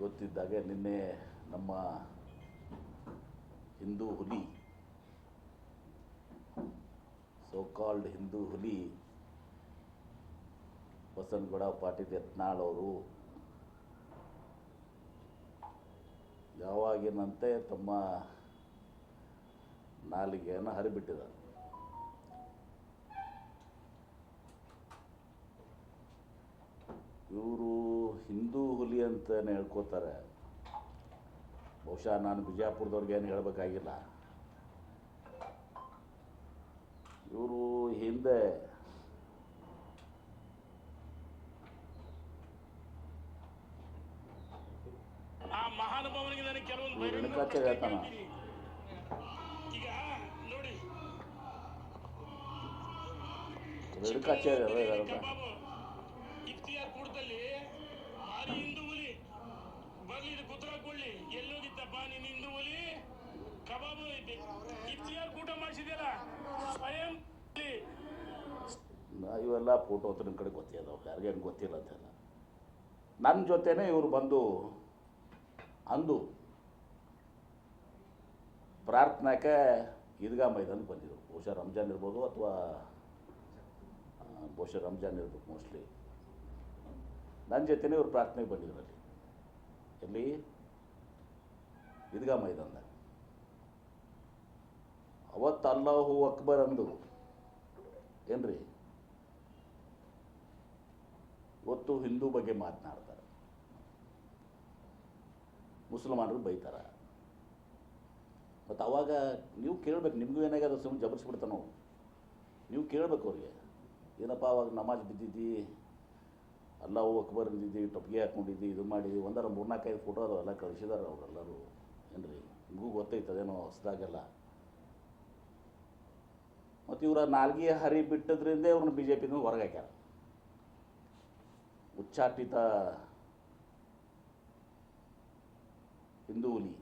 ಗೊತ್ತಿದ್ದಾಗೆ ನಿನ್ನೆ ನಮ್ಮ ಹಿಂದೂ ಹುಲಿ ಸೋ ಕಾಲ್ಡ್ ಹಿಂದೂ ಹುಲಿ, ಬಸನಗೌಡ ಪಾಟೀಲ್ ಯತ್ನಾಳ್ ಅವರು ಯಾವಾಗಿನಂತೆ ತಮ್ಮ ನಾಲಿಗೆಯನ್ನು ಹರಿಬಿಟ್ಟಿದ್ದಾರೆ. ಅಂತಲೇ ಹೇಳ್ಕೊತಾರೆ. ಬಹುಶಃ ನಾನು ಬಿಜಾಪುರದವ್ರಿಗೆ ಏನು ಹೇಳಬೇಕಾಗಿಲ್ಲ. ಇವರು ಹಿಂದೆ ರೇಣುಕಾಚಾರ್ಯ ಹೇಳ್ತಾನ. ರೇಣುಕಾಚಾರ್ಯ ಚಿಕ್ಕಮಗಳೂರಲ್ಲಿ ಹೇಳ್ದ. ಕಬಾಬು ಇಫ್ತಿಯಾರ್ ಕೂಟದಲ್ಲಿ ಭಾರಿ ಹಿಂದೂ ಹುಲಿ ಬರ್ಲಿ ಇದು ಗುತ್ರ ಕೊಡ್ಲಿ ಕಬಾಬು ಮಾಡಿಸಿದ್ಯಲ್ಲ? ಸ್ವಯಂ ಇವೆಲ್ಲ ಫೋಟೋ ಹತ್ರ ಕಡೆ ಗೊತ್ತಿಲ್ಲ ಯಾರಿಗೇನು ಗೊತ್ತಿಲ್ಲ ಅಂತೆಲ್ಲ ನನ್ನ ಜೊತೆನೇ ಇವರು ಬಂದು ಅಂದು ಪ್ರಾರ್ಥನಾಕ್ಕೆ ಈದ್ಗಾ ಮೈದಾನ ಬಂದಿದ್ರು. ಬಹುಶಃ ರಂಜಾನ್ ಇರ್ಬೋದು ಅಥವಾ ಬಹುಶಃ ರಂಜಾನ್ ಇರ್ಬೇಕು ಮೋಸ್ಟ್ಲಿ ನನ್ನ ಜೊತೆನೇ ಇವರು ಪ್ರಾರ್ಥನೆಗೆ ಬಂದಿದ್ರು ಅಲ್ಲಿ. ಎಲ್ಲಿ? ಈದ್ಗಾ ಮೈದಾನದಾಗ. ಅವತ್ತು ಅಲ್ಲಾಹು ಅಕ್ಬರ್ ಅಂದು, ಏನ್ರಿ? ಇವತ್ತು ಹಿಂದೂ ಬಗ್ಗೆ ಮಾತನಾಡ್ತಾರೆ. ಮುಸಲ್ಮಾನರು ಬೈತಾರೆ. ಮತ್ತು ಅವಾಗ ನೀವು ಕೇಳಬೇಕು, ನಿಮಗೂ ಏನಾಗ್ಯದ ಸುಮ್ಮನೆ ಜಬರಿಸ್ಬಿಡ್ತಾನೋ. ನಾವು ನೀವು ಕೇಳಬೇಕು ಅವ್ರಿಗೆ, ಏನಪ್ಪ ಅವಾಗ ನಮಾಜ್ ಬಿದ್ದಿದ್ದಿ? ಅಲ್ಲಾಹು ಅಕ್ಬರ್ ಅಂದಿದ್ದಿ ಟೊಪ್ಪಿಗೆ ಹಾಕ್ಕೊಂಡಿದ್ದಿ ಇದು ಮಾಡಿದ್ವಿ ಒಂದರ ಮೂರ್ನಾಲ್ಕೈದು ಫೋಟೋ ಎಲ್ಲ ಕಳಿಸಿದಾರೆ ಅವರೆಲ್ಲರೂ. ಏನ್ರಿ? ನಿಮಗೂ ಗೊತ್ತೈತೆ ಅದೇನೋ ಹೊಸ್ದಾಗೆಲ್ಲ. ಮತ್ತು ಇವರ ನಾಲ್ಗೆ ಹರಿ ಬಿಟ್ಟದ್ರಿಂದ ಇವ್ರನ್ನ ಬಿ ಜೆ ಪಿನ ಹೊರಗೆ ಹಾಕ್ಯಾರ ಉಚ್ಚಾಟಿತ ಹಿಂದೂ ಹುಲಿ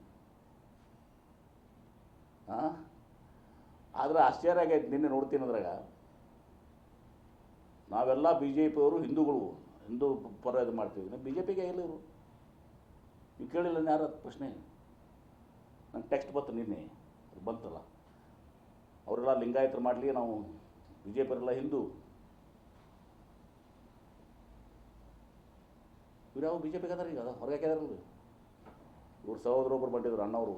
ಹಾಂ ಆದ್ರೆ ಆಶ್ಚರ್ಯ ಆಗೈತೆ ನಿನ್ನೆ ನೋಡ್ತೀನಿ ಅದ್ರಾಗ. ನಾವೆಲ್ಲ ಬಿ ಜೆ ಪಿಯವರು ಹಿಂದೂಗಳು. ಹಿಂದೂ ಪರ ಇದು ಮಾಡ್ತೀವಿ. ಬಿ ಜೆ ಪಿಗೆ ಇಲ್ಲ ಇವರು? ನೀವು ಕೇಳಿಲ್ಲ ಯಾರ ಪ್ರಶ್ನೆ? ನಂಗೆ ಟೆಕ್ಸ್ಟ್ ಬಂತು ನಿನ್ನೆ. ಅದು ಬಂತಲ್ಲ. ಅವರೆಲ್ಲ ಲಿಂಗಾಯತರು ಮಾಡಲಿ, ನಾವು ಬಿ ಜೆ ಪಿಯವರೆಲ್ಲ ಹಿಂದೂ. ಇವ್ರು ಯಾವ ಬಿ ಜೆ ಪಿಗೆ ಅದಾರ ಈಗ? ಹೊರಗೆ ಹಾಕಿದಾರಲ್ಲ ಇವ್ರು? ಸಹೋದರೊಬ್ಬರು ಬಂದಿದ್ರು, ಅಣ್ಣವರು,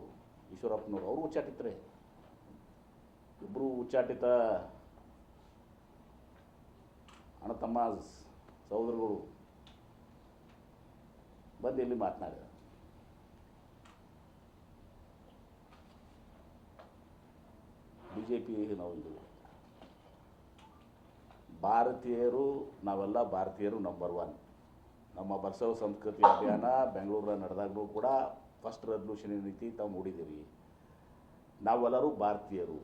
ಈಶ್ವರಪ್ಪನವರು. ಅವರು ಉಚ್ಚಾಟಿತ್ರೆ ಇಬ್ಬರು ಉಚ್ಚಾಟಿತ ಅಣ್ಣ ತಮ್ಮ ಸಹೋದರಗಳು ಬಂದು ಇಲ್ಲಿ ಮಾತನಾಡಿದ ಬಿ ಜೆ ಪಿ ನಾವು ಭಾರತೀಯರು, ನಾವೆಲ್ಲ ಭಾರತೀಯರು ನಂಬರ್ ಒನ್ ನಮ್ಮ ಬಸವ ಸಂಸ್ಕೃತಿ ಅಭಿಯಾನ ಬೆಂಗಳೂರಲ್ಲಿ ನಡೆದಾಗಲೂ ಕೂಡ ಫಸ್ಟ್ ರೆಸಲ್ಯೂಷನ್ ಏನೈತಿ ತಾವು ಮೂಡಿದ್ದೀವಿ ನಾವೆಲ್ಲರೂ ಭಾರತೀಯರು.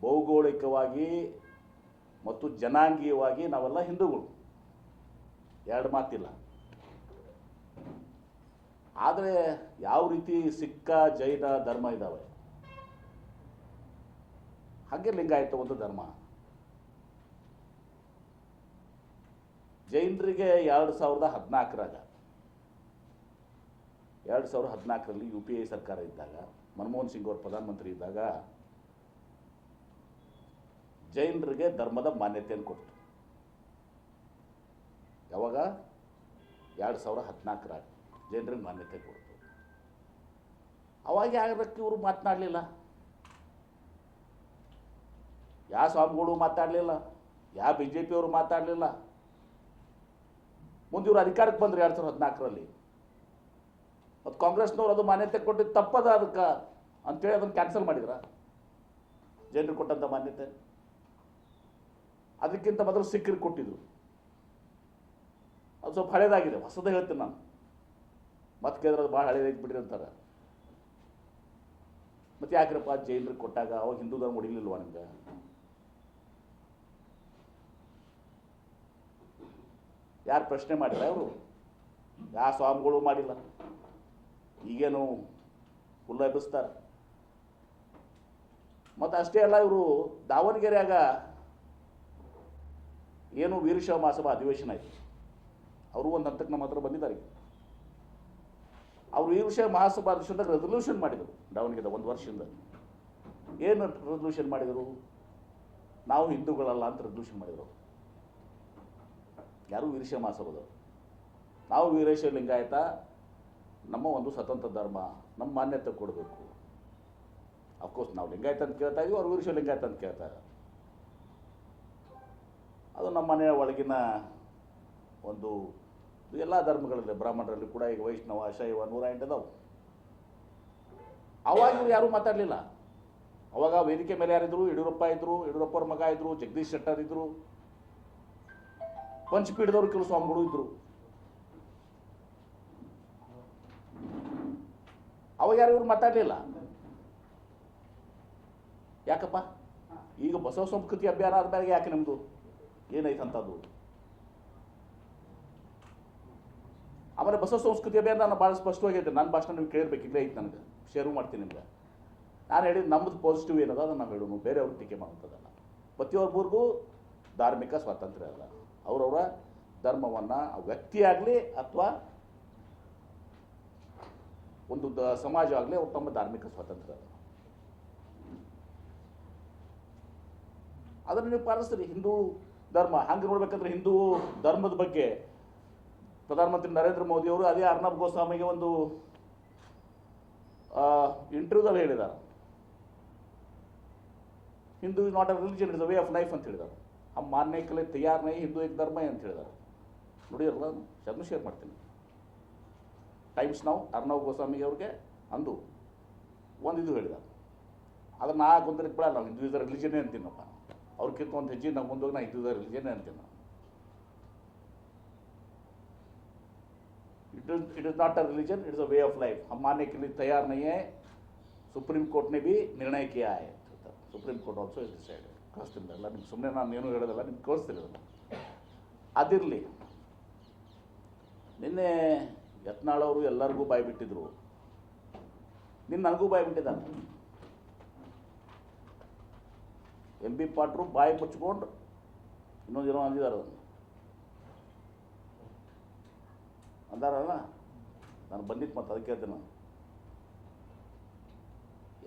ಭೌಗೋಳಿಕವಾಗಿ ಮತ್ತು ಜನಾಂಗೀಯವಾಗಿ ನಾವೆಲ್ಲ ಹಿಂದೂಗಳು. ಎರಡು ಮಾತಿಲ್ಲ. ಆದರೆ ಯಾವ ರೀತಿ ಸಿಕ್ಕ ಜೈನ ಧರ್ಮ ಇದ್ದಾವೆ ಹಾಗೆ ಲಿಂಗಾಯತ ಒಂದು ಧರ್ಮ. ಜೈನರಿಗೆ ಎರಡು ಸಾವಿರದ ಹದಿನಾಲ್ಕರಾಗ, ಎರಡು ಸಾವಿರದ ಹದಿನಾಲ್ಕರಲ್ಲಿ ಯು ಪಿ ಐ ಸರ್ಕಾರ ಇದ್ದಾಗ, ಮನಮೋಹನ್ ಸಿಂಗ್ ಅವರು ಪ್ರಧಾನಮಂತ್ರಿ ಇದ್ದಾಗ, ಜೈನರಿಗೆ ಧರ್ಮದ ಮಾನ್ಯತೆಯನ್ನು ಕೊಡ್ತು ಯಾವಾಗ? ಎರಡು ಸಾವಿರ ಹದಿನಾಲ್ಕರಾಗ ಜೈನರಿಗೆ ಮಾನ್ಯತೆ ಕೊಡ್ತು. ಅವಾಗ ಯಾರಕ್ಕೆ ಇವರು ಮಾತನಾಡಲಿಲ್ಲ? ಯಾವ ಸ್ವಾಮಿಗಳು ಮಾತಾಡಲಿಲ್ಲ ಯಾವ ಬಿ ಜೆ ಪಿಯವರು ಮಾತಾಡಲಿಲ್ಲ. ಮುಂದೆ ಇವರು ಅಧಿಕಾರಕ್ಕೆ ಬಂದರು ಎರಡು ಸಾವಿರದ ಹದಿನಾಲ್ಕರಲ್ಲಿ. ಮತ್ತು ಕಾಂಗ್ರೆಸ್ನವ್ರು ಅದು ಮಾನ್ಯತೆ ಕೊಟ್ಟಿದ್ದು ತಪ್ಪದ ಅದಕ್ಕೆ ಅಂತೇಳಿ ಅದನ್ನು ಕ್ಯಾನ್ಸಲ್ ಮಾಡಿದ್ರ? ಜನರಿಗೆ ಕೊಟ್ಟಂಥ ಮಾನ್ಯತೆ. ಅದಕ್ಕಿಂತ ಮೊದಲು ಸಿಖ್ರಿಗೆ ಕೊಟ್ಟಿದ್ರು ಅದು ಸ್ವಲ್ಪ ಹಳೇದಾಗಿದೆ, ಹೊಸದೇ ಹೇಳ್ತೀನಿ ನಾನು. ಮತ್ತೆ ಕೇಳಿದ್ರೆ ಅದು ಭಾಳ ಹಳೇದಾಗಿ ಬಿಡ್ರಿ ಅಂತಾರೆ. ಮತ್ತೆ ಯಾಕ್ರಪ್ಪ ಜೈನರಿಗೆ ಕೊಟ್ಟಾಗ ಅವಾಗ ಹಿಂದೂ ಧರ್ಮ ಹೊಡಿಲಿಲ್ವ ನಿಮ್ಗೆ? ಯಾರು ಪ್ರಶ್ನೆ ಮಾಡಿಲ್ಲ ಅವರು ಯಾ ಸ್ವಾಮಿಗಳು ಮಾಡಿಲ್ಲ. ಈಗೇನು ಹುಲ್ಲ ಎಬ್ಬಿಸ್ತಾರೆ ಮತ್ತು ಅಷ್ಟೇ ಅಲ್ಲ ಇವರು ದಾವಣಗೆರೆಯಾಗ ಏನು ವೀರಶೈವ ಮಹಾಸಭಾ ಅಧಿವೇಶನ ಆಯಿತು ಅವರು ಒಂದು ಹಂತಕ್ಕೆ ನಮ್ಮ ಹತ್ರ ಬಂದಿದ್ದಾರೆ ಅವರು ವೀರಶೈವ ಮಹಾಸಭಾ ಅಧ್ಯಕ್ಷದಾಗ ರೆಸೊಲ್ಯೂಷನ್ ಮಾಡಿದರು ದಾವಣಗೆರೆ ಒಂದು ವರ್ಷದಿಂದ. ಏನು ರೆಸೊಲ್ಯೂಷನ್ ಮಾಡಿದರು? ನಾವು ಹಿಂದೂಗಳಲ್ಲ ಅಂತ ರೆಸೊಲ್ಯೂಷನ್ ಮಾಡಿದರು. ಯಾರು ವೀರಶ ಮಹಾಸಭಾದವರು ನಾವು ವೀರೇಶ ಲಿಂಗಾಯತ, ನಮ್ಮ ಒಂದು ಸ್ವತಂತ್ರ ಧರ್ಮ, ನಮ್ಮ ಮಾನ್ಯತೆ ಕೊಡಬೇಕು. ಅಫ್ಕೋರ್ಸ್ ನಾವು ಲಿಂಗಾಯತ ಅಂತ ಕೇಳ್ತಾ ಇದೀವಿ ಅವ್ರು ವೀರಶೈವ ಲಿಂಗಾಯತ ಅಂತ ಕೇಳ್ತಾ ಇದ್ದಾರೆ. ಅದು ನಮ್ಮ ಮನೆಯ ಒಳಗಿನ ಒಂದು ಎಲ್ಲ ಧರ್ಮಗಳಲ್ಲಿ, ಬ್ರಾಹ್ಮಣರಲ್ಲಿ ಕೂಡ ಈಗ ವೈಷ್ಣವ, ಶೈವ ನೂರ ಎಂಟು ಅದಾವು ಅವಾಗ ಇವ್ರು ಯಾರೂ ಮಾತಾಡಲಿಲ್ಲ. ಅವಾಗ ವೇದಿಕೆ ಮೇಲೆ ಯಾರಿದ್ರು, ಯಡಿಯೂರಪ್ಪ ಇದ್ರು ಯಡಿಯೂರಪ್ಪ ಅವ್ರ ಮಗ ಇದ್ದರು ಜಗದೀಶ್ ಶೆಟ್ಟರ್ ಇದ್ರು ಪಂಚಪೀಠದವ್ರು ಕೆಲವು ಸ್ವಾಮಿಗಳು ಇದ್ರು. ಅವಾಗ ಯಾರು ಇವ್ರು ಮಾತಾಡಲಿಲ್ಲ? ಯಾಕಪ್ಪ? ಈಗ ಬಸವ ಸಂಸ್ಕೃತಿ ಅಭಿಯಾನ ಆದ್ಮೇಲೆ ಯಾಕೆ ನಿಮ್ಮದು ಏನೈತೆ ಅದು ಆಮೇಲೆ ಬಸವ ಸಂಸ್ಕೃತಿ ಅಭಿಯಾನ ನಾನು ಭಾಳ ಸ್ಪಷ್ಟವಾಗಿ ಹೇಳ್ತೀನಿ. ನನ್ನ ಭಾಷಣ ನೀವು ಕೇಳಬೇಕು, ಇಲ್ಲೇ ಐತೆ ನನಗೆ. ಶೇರು ಮಾಡ್ತೀನಿ ನಿಮ್ಗೆ. ನಾನು ಹೇಳಿದ್ದು ನಮ್ಮದು ಪಾಸಿಟಿವ್ ಏನದ ಅದನ್ನು ನಾವು ಹೇಳೋಣ ಬೇರೆಯವ್ರಿಗೆ ಟೀಕೆ ಮಾಡುವಂಥದ್ದಲ್ಲ. ಪ್ರತಿಯೊಬ್ಬರಿಗೂ ಧಾರ್ಮಿಕ ಸ್ವಾತಂತ್ರ್ಯ ಅಲ್ಲ. ಅವರವರ ಧರ್ಮವನ್ನು ವ್ಯಕ್ತಿ ಆಗಲಿ ಅಥವಾ ಒಂದು ದ ಸಮಾಜ ಆಗಲಿ ಅವ್ರು ತಮ್ಮ ಧಾರ್ಮಿಕ ಸ್ವಾತಂತ್ರ್ಯ. ಅದ ಅದನ್ನು ನೀವು ಪಾಲಿಸ್ತೀರಿ, ಹಿಂದೂ ಧರ್ಮ, ಹಂಗೆ ನೋಡ್ಬೇಕಂದ್ರೆ ಹಿಂದೂ ಧರ್ಮದ ಬಗ್ಗೆ ಪ್ರಧಾನಮಂತ್ರಿ ನರೇಂದ್ರ ಮೋದಿ ಅವರು ಅದೇ ಅರ್ನಬ್ ಗೋಸ್ವಾಮಿಗೆ ಒಂದು ಇಂಟರ್ವ್ಯೂದಲ್ಲಿ ಹೇಳಿದ್ದಾರೆ. Hindu is not a religion is a way of life ಅಂತ ಹೇಳಿದ್ದಾರೆ. ಹಮ್ ಮಾನ್ಯ ಕಲೆ ತಯಾರ್ ನೈ ಹಿಂದೂ ಏಕ್ ಧರ್ಮ ಅಂತ ಹೇಳಿದ್ದಾರೆ ನೋಡಿರಲ್ಲ ಅದನ್ನು ಶೇರ್ ಮಾಡ್ತೀನಿ ಟೈಮ್ಸ್ ನಾವು ಅರ್ನವ್ ಗೋಸ್ವಾಮಿಗೆ ಅವ್ರಿಗೆ ಅಂದು ಒಂದು ಇದು ಹೇಳಿದ ಅದನ್ನ ನಾ ಗೊಂದಲಕ್ಕೆ ಬಿಡಲ್ಲ ನಾವು ಹಿಂದೂ ಇಸ್ ರಿಲಿಜನೇ ಅಂತೀನಪ್ಪ ಅವ್ರಿಗಿಂತ ಒಂದು ಹೆಜ್ಜೆ ನಾವು ಮುಂದೋಗಿ ನಾ ಹಿಂದೂ ಇಸ್ ರಿಲಿಜನೇ ಅಂತೀನಿ ನಾನು it is it is not a religion it is a way of life हम मानने के लिए तैयार नहीं है ಸುಪ್ರೀಂ ಕೋರ್ಟ್ ने भी ನಿರ್ಣಯ किया है supreme court also is decide ಕಳಿಸ್ತೀನಿ ಅಲ್ಲ ನಿಮ್ಗೆ ಸುಮ್ಮನೆ ನಾನು ಏನು ಹೇಳೋದಲ್ಲ, ನಿಮ್ಗೆ ಕಳಿಸ್ತೀನಿ ಅದನ್ನು. ಅದಿರಲಿ. ನಿನ್ನೆ ಯತ್ನಾಳವರು ಎಲ್ಲರಿಗೂ ಬಾಯಿ ಬಿಟ್ಟಿದ್ರು. ನಿನ್ನ ನನಗೂ ಬಾಯಿ ಬಿಟ್ಟಿದ್ದಾನೆ. ಎಂ ಬಿ ಪಾಟ್ರು ಬಾಯಿ ಮುಚ್ಕೊಂಡು ಇನ್ನೊಂದು ಏನೋ ಅಂದಿದ್ದಾರೆ ಅದನ್ನು. ಅಂದಾರಲ್ಲ? ನಾನು ಬಂದಿತ್ತು ಮತ್ತೆ ಅದಕ್ಕೆ ಹೇಳ್ತೇನೆ ನಾನು.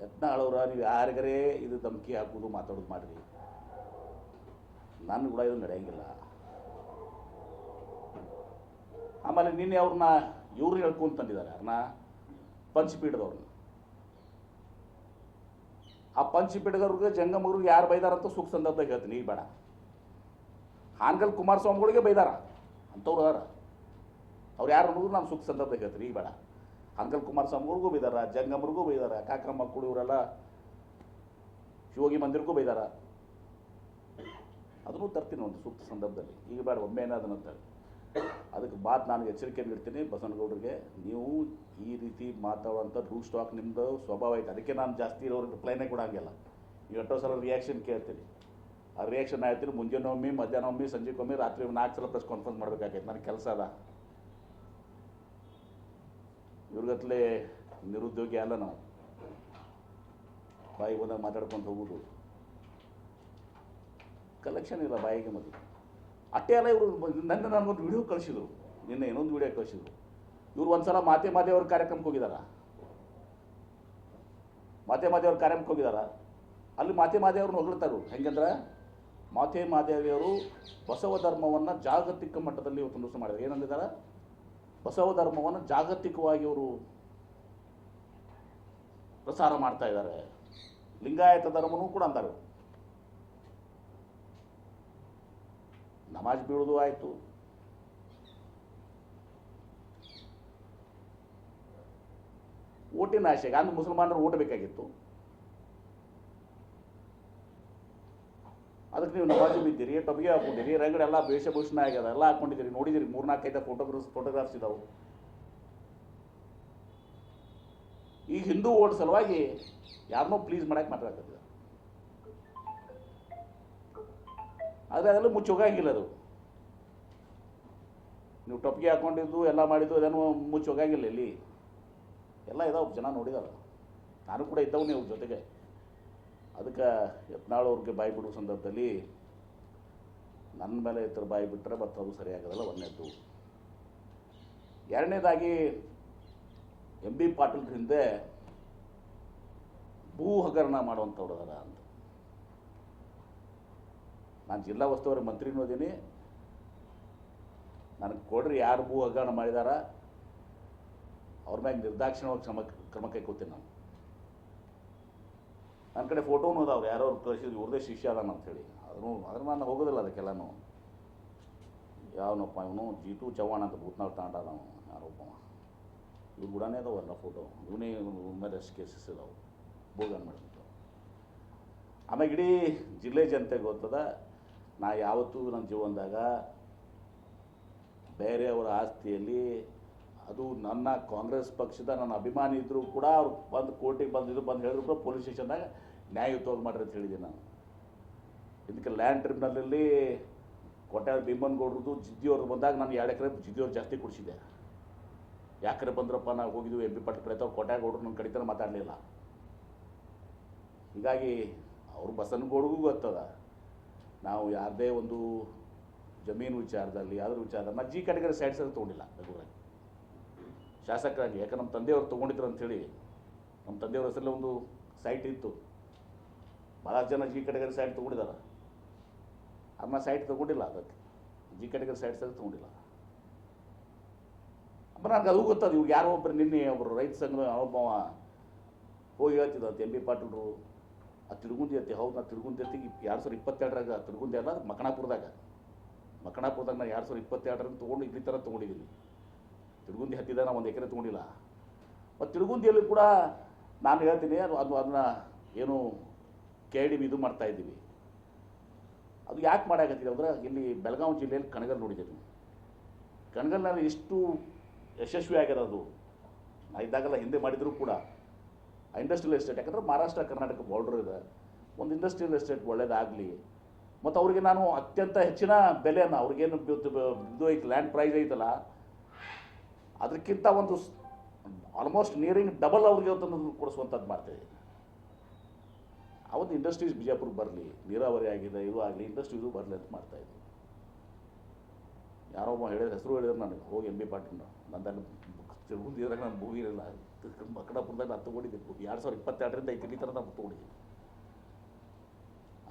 ಯತ್ನಾಳವ್ರ ನೀವು ಯಾರಿಗರೇ ಇದು ಧಮಕಿ ಹಾಕೋದು ಮಾತಾಡೋದು ಮಾಡಿರಿ. ನಾನು ಕೂಡ ಇದು ನಡೆಯಂಗಿಲ್ಲ. ಆಮೇಲೆ ನಿನ್ನೆ ಅವ್ರನ್ನ ಇವ್ರು ಹೇಳ್ಕೊಂಡು ತಂದಿದ್ದಾರೆ, ಅವ್ರನ್ನ ಪಂಚಪೀಠದವ್ರನ್ನ. ಆ ಪಂಚಪೀಠದವ್ರಿಗೆ ಜಂಗಮಗ್ರಿಗೆ ಯಾರು ಬೈದಾರಂತ ಸುಖ ಸಂದರ್ಭದಾಗ ಹೇಳ್ತೀನಿ, ಈಗ ಬೇಡ. ಹಾನಗಲ್ ಕುಮಾರಸ್ವಾಮಿಗಳಿಗೆ ಬೈದಾರ, ಅಂಥವ್ರು ಅದಾರ. ಅವ್ರು ಯಾರು ಅನ್ನೋದು ನಾನು ಸುಖ ಸಂದರ್ಭದಾಗ ಹೇಳ್ತೀನಿ, ಈಗ ಬೇಡ. ಹಾನಗಲ್ ಕುಮಾರಸ್ವಾಮಿಗಳಿಗೂ ಬೈದಾರ ಜಂಗಮರಿಗೂ ಬೈದಾರ, ಕಾಕ್ರಮ್ಮ ಮಕ್ಕಳು ಇವರೆಲ್ಲ ಶಿವೋಗಿ ಮಂದಿರಕ್ಕೂ ಬೈದಾರ. ಅದನ್ನು ತರ್ತೀನಿ ಒಂದು ಸೂಕ್ತ ಸಂದರ್ಭದಲ್ಲಿ. ಈಗ ಬೇಡ, ಒಮ್ಮೆ ಅದನ್ನಂತ ಅದಕ್ಕೆ ಮಾತು ನಾನು ಎಚ್ಚರಿಕೆ ನೀಡ್ತೀನಿ ಬಸವನಗೌಡರಿಗೆ, ನೀವು ಈ ರೀತಿ ಮಾತಾಡುವಂಥ ರೂಲ್ ಸ್ಟಾಕ್ ನಿಮ್ಮದು ಸ್ವಭಾವ ಐತೆ. ಅದಕ್ಕೆ ನಾನು ಜಾಸ್ತಿ ಇರೋರು ರಿಪ್ಲೈನೇ ಕೊಡೋಂಗಿಲ್ಲ ನೀವು ಎಷ್ಟೋ ಸಲ ರಿಯಾಕ್ಷನ್ ಕೇಳ್ತೀನಿ. ಆ ರಿಯಾಕ್ಷನ್ ಆಯ್ತೀನಿ ಮುಂಜಾನೆ ಒಮ್ಮೆ ಮಧ್ಯಾಹ್ನ ಒಮ್ಮೆ ಸಂಜೆಗೊಮ್ಮೆ, ರಾತ್ರಿ ನಾಲ್ಕು ಸಲ ಪ್ರೆಸ್ ಕಾನ್ಫರೆನ್ಸ್ ಮಾಡಬೇಕಾಗೈತೆ. ನನಗೆ ಕೆಲಸ ಅದ. ಇವ್ರಿಗತ್ಲೆ ನಿರುದ್ಯೋಗಿ ಅಲ್ಲ ನಾವು. ಬಾಯಿ ಬಂದಾಗ ಮಾತಾಡ್ಕೊಂಡು ಹೋಗೋದು ಕಲೆಕ್ಷನ್ ಇಲ್ಲ ಬಾಯಿಗೆ ಮದ್ದು ಅಲ್ಲ ಇವರು ನನ್ನ ನನಗೊಂದು ವಿಡಿಯೋ ಕಳಿಸಿದ್ರು. ನಿನ್ನೆ ಇನ್ನೊಂದು ವಿಡಿಯೋ ಕಳಿಸಿದ್ರು. ಇವ್ರು ಒಂದ್ಸಲ ಮಾತೆ ಮಾದೇವ್ರ ಕಾರ್ಯಕ್ರಮಕ್ಕೆ ಹೋಗಿದಾರ. ಮಾತೆ ಮಾದೇವ್ರ ಕಾರ್ಯಕ್ರಮಕ್ಕೆ ಹೋಗಿದಾರ. ಅಲ್ಲಿ ಮಾತೆ ಮಾದೇವ್ರನ್ನ ಹೊಗಳ್ತಾರು. ಹೆಂಗಂದ್ರೆ ಮಾತೆ ಮಾದೇವಿಯವರು ಬಸವ ಧರ್ಮವನ್ನು ಜಾಗತಿಕ ಮಟ್ಟದಲ್ಲಿ ಇವತ್ತು ದಿವಸ ಮಾಡಿದ್ದಾರೆ ಏನಂದಿದ್ದಾರೆ ಬಸವ ಧರ್ಮವನ್ನು ಜಾಗತಿಕವಾಗಿ ಅವರು ಪ್ರಸಾರ ಮಾಡ್ತಾ ಇದ್ದಾರೆ. ಲಿಂಗಾಯತ ಧರ್ಮನೂ ಕೂಡ ಅಂತಾರೆ. ನಮಾಜ್ ಬೀಳೋದು ಆಯಿತು ಓಟಿನ ಆಶೆಗೆ ಅಂದು ಮುಸಲ್ಮಾನರು ಓಟ್ ಬೇಕಾಗಿತ್ತು. ಅದಕ್ಕೆ ನೀವು ನಮಾಜು ಬಿದ್ದೀರಿ ಟೊಬಿಗೆ ಹಾಕೊಂಡಿರಿ ರಂಗಡೆ ಎಲ್ಲ ವೇಷಭೂಷಣ ಆಗ್ಯದ, ಎಲ್ಲ ಹಾಕೊಂಡಿದ್ದೀರಿ ನೋಡಿದಿರಿ ಮೂರ್ನಾಲ್ಕೈದು ಫೋಟೋಗ್ರಾಫ್ಸ್ ಫೋಟೋಗ್ರಾಫ್ಸ್ ಇದಾವೆ. ಈಗ ಹಿಂದೂ ಓಟ್ ಸಲುವಾಗಿ ಯಾರನ್ನೋ ಪ್ಲೀಸ್ ಮಾಡಕ್ಕೆ ಮಾತಾಡ್ತಿದ್ದಾರೆ ಆದರೆ ಅದೆಲ್ಲ ಮುಚ್ಚೋಗಂಗಿಲ್ಲ ಅದು. ನೀವು ಟೊಪ್ಪಿಗೆ ಹಾಕೊಂಡಿದ್ದು, ಎಲ್ಲ ಮಾಡಿದ್ದು, ಅದನ್ನು ಮುಚ್ಚೋಗಂಗಿಲ್ಲ ಇಲ್ಲಿ. ಎಲ್ಲ ಇದಾವೆ, ಜನ ನೋಡಿದಾರೆ. ನಾನು ಕೂಡ ಇದ್ದವು ನೀವು ಜೊತೆಗೆ. ಅದಕ್ಕೆ ಯತ್ನಾಳ್ ಅವ್ರಿಗೆ ಬಾಯಿ ಬಿಡುವ ಸಂದರ್ಭದಲ್ಲಿ ನನ್ನ ಮೇಲೆ ಇತರ ಬಾಯಿ ಬಿಟ್ಟರೆ ಮತ್ತು ಅದು ಸರಿಯಾಗೋದಲ್ಲ ಒಂದನೇದ್ದು ಎರಡನೇದಾಗಿ, ಎಂ ಬಿ ಪಾಟೀಲ್ ಹಿಂದೆ ಭೂ ಹಗರಣ ಮಾಡುವಂಥವ್ರು ಅದಾರ ಅಂತ. ನಾನು ಜಿಲ್ಲಾ ಉಸ್ತುವಾರಿ ಮಂತ್ರಿನೂ ಅದೀನಿ ನನಗೆ ಕೊಡ್ರಿ ಯಾರು ಭೂ ಹಗರಣ ಮಾಡಿದಾರ, ಅವ್ರ ಮ್ಯಾಗ ನಿರ್ದಾಕ್ಷಿಣ್ಯವಾಗಿ ಕ್ರಮ ಕ್ರಮ ಕೈಕೋತೀನಿ ನಾನು. ನನ್ನ ಕಡೆ ಫೋಟೋನು ಅದಾವ್ರು, ಯಾರೋ ಕಳಿಸಿದ್ರು, ಇವ್ರದೇ ಶಿಷ್ಯ ಅದಾನ ಅಂತೇಳಿ ಅದನ್ನು ಅದ್ರ ನಾನು ಹೋಗೋದಿಲ್ಲ ಅದಕ್ಕೆಲ್ಲನೂ. ಯಾವನಪ್ಪ ಇವನು? ಜೀತು ಚವ್ಹಾಣ್ ಅಂತ ಭೂತ್ನಾಳ್ ತಾಂಡ ನಾವು ಯಾರೊಬ್ಬ ಇವ್ರು ಕೂಡನೇ ಅದಾವಲ್ಲ ಫೋಟೋ ಇವನೇ ಮೇಲೆ ಎಷ್ಟು ಕೇಸಸ್ ಇದಾವೆ. ಭೂಗನ್ ಮಾಡಿಬಿಟ್ಟು ಆಮೇಲೆ ಇಡೀ ಜಿಲ್ಲೆ ಜನತೆ ಗೊತ್ತದ ನಾ ಯಾವತ್ತೂ ನನ್ನ ಜೀವನದಾಗ ಬೇರೆಯವರ ಆಸ್ತಿಯಲ್ಲಿ ಅದು ನನ್ನ ಕಾಂಗ್ರೆಸ್ ಪಕ್ಷದ ನನ್ನ ಅಭಿಮಾನಿ ಇದ್ದರೂ ಕೂಡ ಅವ್ರು ಬಂದು ಕೋರ್ಟಿಗೆ ಬಂದಿದ್ದು ಬಂದು ಹೇಳಿದ್ರು ಕೂಡ ಪೊಲೀಸ್ ಸ್ಟೇಷನ್ದಾಗ ನ್ಯಾಯಯುತವಾಗಿ ಮಾಡಿರಿ ಅಂತ ಹೇಳಿದೆ ನಾನು. ಇದಕ್ಕೆ ಲ್ಯಾಂಡ್ ಟ್ರಿಬ್ಯುನಲಲ್ಲಿ ಕೊಟ್ಟಾರ ಭೀಮನ್ಗೌಡ್ರದ್ದು ಜಿದ್ದಿಯವ್ರು ಬಂದಾಗ ನಾನು ಎರಡು ಎಕರೆ ಜಿದ್ದಿಯವ್ರು ಜಾಸ್ತಿ ಕೊಡಿಸಿದ್ದೆ. ಯಾಕರೆ ಬಂದ್ರಪ್ಪ ನಾವು ಹೋಗಿದ್ದು ಎಂ ಪಿ ಪಾಟೀಲ್ ಕಡೆ ಕೊಟ್ಟಾಗ ಗೌಡ್ರು ನನ್ನ ಮಾತಾಡಲಿಲ್ಲ. ಹೀಗಾಗಿ ಅವ್ರು ಬಸನಗೌಡ್ರಿಗೂ ಗೊತ್ತದ. ನಾವು ಯಾರದೇ ಒಂದು ಜಮೀನು ವಿಚಾರದಲ್ಲಿ ಯಾವ್ದ್ರ ವಿಚಾರ ನಾನು ಜಿ ಕ್ಯಾಟಗರಿ ಸೈಡ್ ಸರ್ ತೊಗೊಂಡಿಲ್ಲ ರಘುರಾಜ್ ಶಾಸಕರಾಗಿ ಯಾಕೆ ನಮ್ಮ ತಂದೆಯವರು ತೊಗೊಂಡಿದ್ರು ಅಂಥೇಳಿ, ನಮ್ಮ ತಂದೆಯವ್ರ ಹೆಸರಲ್ಲಿ ಒಂದು ಸೈಟ್ ಇತ್ತು. ಭಾಳ ಜನ ಜಿ ಕ್ಯಾಟಗರಿ ಸೈಟ್ ತೊಗೊಂಡಿದ್ದಾರೆ. ಅಮ್ಮ ಸೈಟ್ ತೊಗೊಂಡಿಲ್ಲ ಅದಕ್ಕೆ. ಜಿ ಕ್ಯಾಟಗರಿ ಸೈಟ್ ಅದು ತೊಗೊಂಡಿಲ್ಲ. ಅಮ್ಮ ನನಗೆ ಅದು ಗೊತ್ತದ ಇವಾಗ ಯಾರೋ ಒಬ್ಬರು ನಿನ್ನೆ ಒಬ್ಬರು ರೈತ ಸಂಘದ ಒಬ್ಬವ ಹೋಗಿ ಹೇಳ್ತಿದ್ದಂತೆ ಎಂ ಬಿ ಪಾಟೀಲ್ರು. ಆ ತಿರುಗುಂದಿ ಐತಿ ಹೌದು, ನಾ ತಿರುಗುಂದಿ ಐತಿ ಎರಡು ಸಾವಿರ ಇಪ್ಪತ್ತೆರಡರಾಗ ತಿರುಗುಂದಿ ಅಲ್ಲ ಮಕಣಾಪುರದಾಗ ಮಕಣಾಪುರದಾಗ ನಾನು ಎರಡು ಸಾವಿರ ಇಪ್ಪತ್ತೆರಡರಿಂದ ತೊಗೊಂಡು ಇಲ್ಲಿ ಥರ ತೊಗೊಂಡಿದ್ದೀನಿ ತಿರುಗುಂದಿ ಹತ್ತಿದ ನಾನು ಒಂದು ಎಕರೆ ತೊಗೊಂಡಿಲ್ಲ. ಮತ್ತು ತಿರುಗುಂದಿಯಲ್ಲಿ ಕೂಡ ನಾನು ಹೇಳ್ತೀನಿ, ಅದು ಅದು, ಅದನ್ನ ಏನು ಕೆ ಡಿ ಬಿ ಇದು ಮಾಡ್ತಾ ಇದ್ದೀವಿ. ಅದು ಯಾಕೆ ಮಾಡಾಕತ್ತೀವಿ ಅಂದ್ರೆ, ಇಲ್ಲಿ ಬೆಳಗಾವಿ ಜಿಲ್ಲೆಯಲ್ಲಿ ಕಣಗಲ್ ನೋಡಿದ್ದೀವಿ ಕಣಗಲ್ನಲ್ಲಿ ಎಷ್ಟು ಯಶಸ್ವಿ ಆಗ್ಯದ ಅದು ನಾ ಇದ್ದಾಗೆಲ್ಲ ಹಿಂದೆ ಮಾಡಿದರೂ ಕೂಡ ಇಂಡಸ್ಟ್ರಿಯಲ್ ಎಸ್ಟೇಟ್ ಯಾಕಂದರೆ ಮಹಾರಾಷ್ಟ್ರ, ಕರ್ನಾಟಕ ಬಾರ್ಡ್ರ್ ಇದೆ. ಒಂದು ಇಂಡಸ್ಟ್ರಿಯಲ್ ಎಸ್ಟೇಟ್ ಒಳ್ಳೇದಾಗಲಿ. ಮತ್ತು ಅವ್ರಿಗೆ ನಾನು ಅತ್ಯಂತ ಹೆಚ್ಚಿನ ಬೆಲೆಯನ್ನು, ಅವ್ರಿಗೇನು ಇದು ಐತೆ ಲ್ಯಾಂಡ್ ಪ್ರೈಸ್ ಐತಲ್ಲ, ಅದಕ್ಕಿಂತ ಒಂದು ಆಲ್ಮೋಸ್ಟ್ ನಿಯರಿಂಗ್ ಡಬಲ್ ಅವ್ರಿಗೆ ತಂದು ಕೊಡಿಸುವಂಥದ್ದು ಆ ಅವತ್ತು ಇಂಡಸ್ಟ್ರೀಸ್ ಬಿಜಾಪುರ್ ಬರಲಿ, ನೀರಾವರಿ ಆಗಿದೆ, ಇದು ಆಗಲಿ ಇಂಡಸ್ಟ್ರಿ ಇದು ಬರಲಿ ಅಂತ ಮಾಡ್ತಾಯಿದ್ವಿ ಯಾರೋ ಒಬ್ಬ ಹೇಳಿದ ಹೆಸರು ಹೇಳಿದ್ರು ನನಗೆ, ಹೋಗಿ ಎಂ ಬಿ ಪಾಟೀಲ್ ನಂದಲ್ಲಿ ತಿರುಗುಂದಿ ಇದ್ರಾಗ ನಾನು ಭೂಮಿ ಇರಲಿಲ್ಲ ಮಕ್ಕಳಪುರದಾಗ ನಾನು ತೊಗೊಂಡಿದ್ದೆ ಎರಡು ಸಾವಿರದ ಇಪ್ಪತ್ತೆರಡರಿಂದ ಐದು ಈ ಥರ ನಾನು ತೊಗೊಂಡಿದ್ದೀನಿ.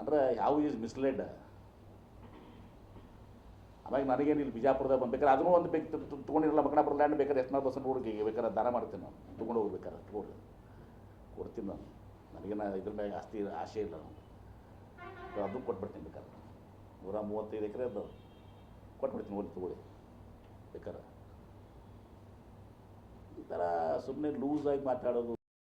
ಅಂದ್ರೆ ಯಾವ ಈಸ್ ಮಿಸ್ಲೆಡ್ ಆಮೇಲೆ ನನಗೇನು ಇಲ್ಲಿ ಬಿಜಾಪುರದಾಗ ಬಂದು ಬೇಕಾದ್ರೆ ಅದನ್ನೂ ಒಂದು ಬೇಕು. ತೊಗೊಂಡಿರಲ್ಲ ಮಕ್ಕಳ ಲ್ಯಾಂಡ್ ಬೇಕಾದ್ರೆ ಎಷ್ಟು ನಾಲ್ಕು ಪರ್ಸೆಂಟ್ ರೋಡ್ಗೆ ಬೇಕಾದ್ರೆ ದಾನ ಮಾಡ್ತೀನಿ ನಾನು. ತೊಗೊಂಡು ಹೋಗ್ಬೇಕಾದ್ರೆ ತಗೊಳ್ರಿ ಕೊಡ್ತೀನಿ ನಾನು. ನನಗೇನು ಇದ್ರ ಮೇಲೆ ಆಸ್ತಿ, ಆಸೆ ಇಲ್ಲ ನಾನು ಅದು ಕೊಟ್ಬಿಡ್ತೀನಿ ಬೇಕಾದ್ರೆ. ನೂರ ಮೂವತ್ತೈದು ಎಕರೆ ಅದು ಕೊಟ್ಬಿಡ್ತೀನಿ ಓದಿ ತೊಗೊಳ್ಳಿ. ಬೇಕಾದ್ರೆ. ಈ ಥರ ಸುಮ್ಮನೆ ಲೂಸಾಗಿ ಮಾತಾಡೋದು